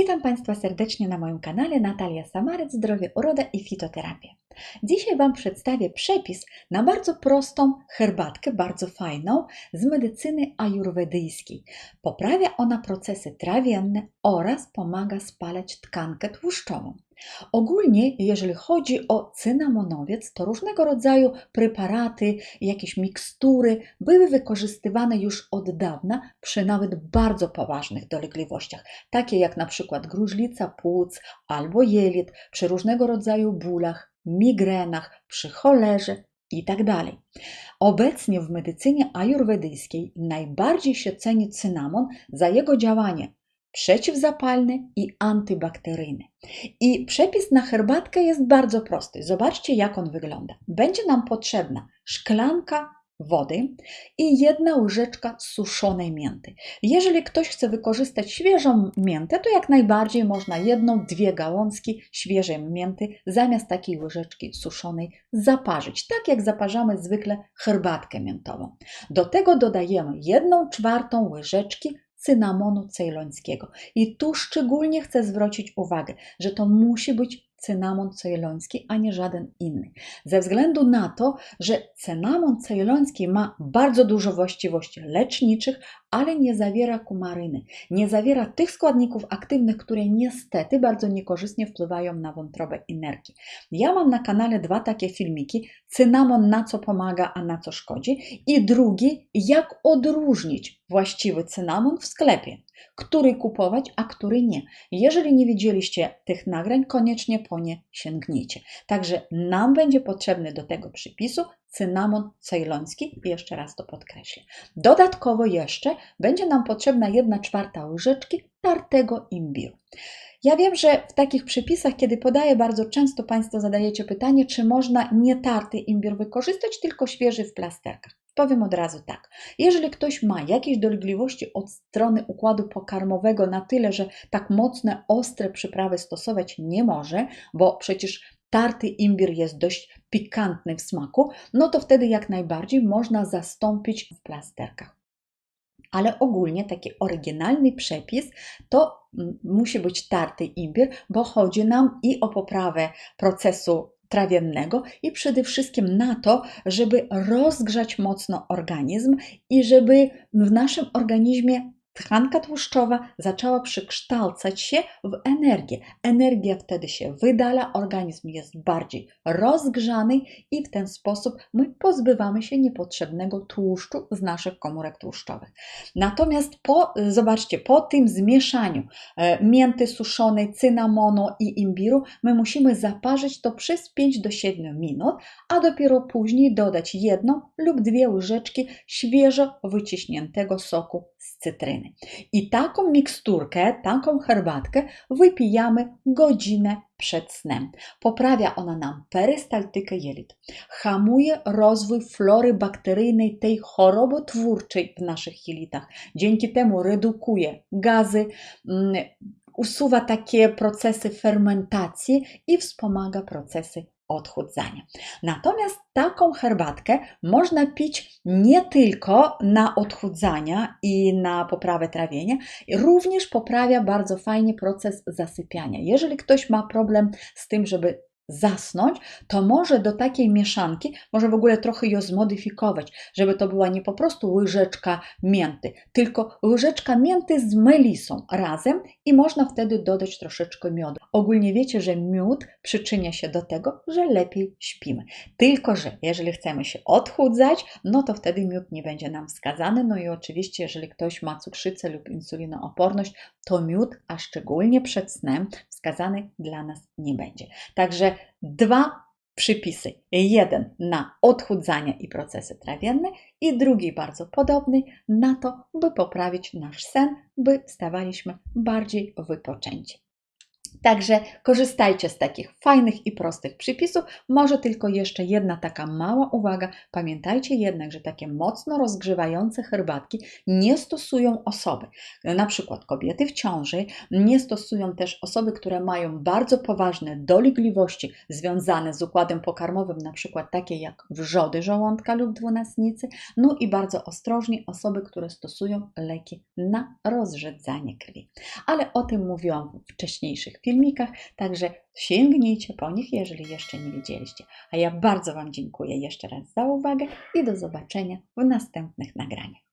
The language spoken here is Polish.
Witam Państwa serdecznie na moim kanale Natalia Samarec, Zdrowie, Uroda i Fitoterapia. Dzisiaj Wam przedstawię przepis na bardzo prostą herbatkę, bardzo fajną, z medycyny ajurwedyjskiej. Poprawia ona procesy trawienne oraz pomaga spalać tkankę tłuszczową. Ogólnie, jeżeli chodzi o cynamonowiec, to różnego rodzaju preparaty, jakieś mikstury były wykorzystywane już od dawna przy nawet bardzo poważnych dolegliwościach, takie jak na przykład gruźlica płuc albo jelit, przy różnego rodzaju bólach, migrenach, przy cholerze itd. Tak Obecnie w medycynie ajurwedyjskiej najbardziej się ceni cynamon za jego działanie przeciwzapalny i antybakteryjny. I przepis na herbatkę jest bardzo prosty. Zobaczcie, jak on wygląda. Będzie nam potrzebna szklanka wody i jedna łyżeczka suszonej mięty. Jeżeli ktoś chce wykorzystać świeżą miętę, to jak najbardziej można jedną, dwie gałązki świeżej mięty zamiast takiej łyżeczki suszonej zaparzyć, tak jak zaparzamy zwykle herbatkę miętową. Do tego dodajemy jedną czwartą łyżeczki cynamonu cejlońskiego. I tu szczególnie chcę zwrócić uwagę, że to musi być cynamon cejloński, a nie żaden inny. Ze względu na to, że cynamon cejloński ma bardzo dużo właściwości leczniczych, ale nie zawiera kumaryny, nie zawiera tych składników aktywnych, które niestety bardzo niekorzystnie wpływają na wątrobę i nerki. Ja mam na kanale dwa takie filmiki: cynamon na co pomaga, a na co szkodzi, i drugi, jak odróżnić właściwy cynamon w sklepie który kupować, a który nie. Jeżeli nie widzieliście tych nagrań, koniecznie po nie sięgnijcie. Także nam będzie potrzebny do tego przypisu cynamon cejloński, jeszcze raz to podkreślę. Dodatkowo jeszcze będzie nam potrzebna 1 czwarta łyżeczki tartego imbiru. Ja wiem, że w takich przepisach, kiedy podaję, bardzo często Państwo zadajecie pytanie, czy można nie tarty imbir wykorzystać, tylko świeży w plasterkach. Powiem od razu tak. Jeżeli ktoś ma jakieś dolegliwości od strony układu pokarmowego na tyle, że tak mocne, ostre przyprawy stosować nie może, bo przecież tarty imbir jest dość pikantny w smaku, no to wtedy jak najbardziej można zastąpić w plasterkach. Ale ogólnie taki oryginalny przepis to musi być tarty imbir, bo chodzi nam i o poprawę procesu trawiennego i przede wszystkim na to, żeby rozgrzać mocno organizm i żeby w naszym organizmie tkanka tłuszczowa zaczęła przekształcać się w energię. Energia wtedy się wydala, organizm jest bardziej rozgrzany i w ten sposób my pozbywamy się niepotrzebnego tłuszczu z naszych komórek tłuszczowych. Natomiast po, zobaczcie, po tym zmieszaniu e, mięty suszonej, cynamonu i imbiru, my musimy zaparzyć to przez 5 do 7 minut, a dopiero później dodać jedną lub dwie łyżeczki świeżo wyciśniętego soku z cytryny. I taką miksturkę, taką herbatkę wypijamy godzinę przed snem. Poprawia ona nam perystaltykę jelit, hamuje rozwój flory bakteryjnej, tej chorobotwórczej w naszych jelitach. Dzięki temu redukuje gazy, mm, usuwa takie procesy fermentacji i wspomaga procesy odchudzania. Natomiast taką herbatkę można pić nie tylko na odchudzania i na poprawę trawienia, również poprawia bardzo fajnie proces zasypiania. Jeżeli ktoś ma problem z tym, żeby zasnąć, to może do takiej mieszanki, może w ogóle trochę ją zmodyfikować, żeby to była nie po prostu łyżeczka mięty, tylko łyżeczka mięty z melisą razem i można wtedy dodać troszeczkę miodu. Ogólnie wiecie, że miód przyczynia się do tego, że lepiej śpimy. Tylko, że jeżeli chcemy się odchudzać, no to wtedy miód nie będzie nam wskazany. No i oczywiście, jeżeli ktoś ma cukrzycę lub insulinooporność, to miód, a szczególnie przed snem, wskazany dla nas nie będzie. Także dwa przypisy. Jeden na odchudzanie i procesy trawienne i drugi bardzo podobny na to, by poprawić nasz sen, by stawaliśmy bardziej wypoczęci. Także korzystajcie z takich fajnych i prostych przypisów. Może tylko jeszcze jedna taka mała uwaga. Pamiętajcie jednak, że takie mocno rozgrzewające herbatki nie stosują osoby, na przykład kobiety w ciąży, nie stosują też osoby, które mają bardzo poważne dolegliwości związane z układem pokarmowym, na przykład takie jak wrzody żołądka lub dwunastnicy, no i bardzo ostrożnie osoby, które stosują leki na rozrzedzanie krwi. Ale o tym mówiłam w wcześniejszych filmikach, także sięgnijcie po nich, jeżeli jeszcze nie widzieliście. A ja bardzo Wam dziękuję jeszcze raz za uwagę i do zobaczenia w następnych nagraniach.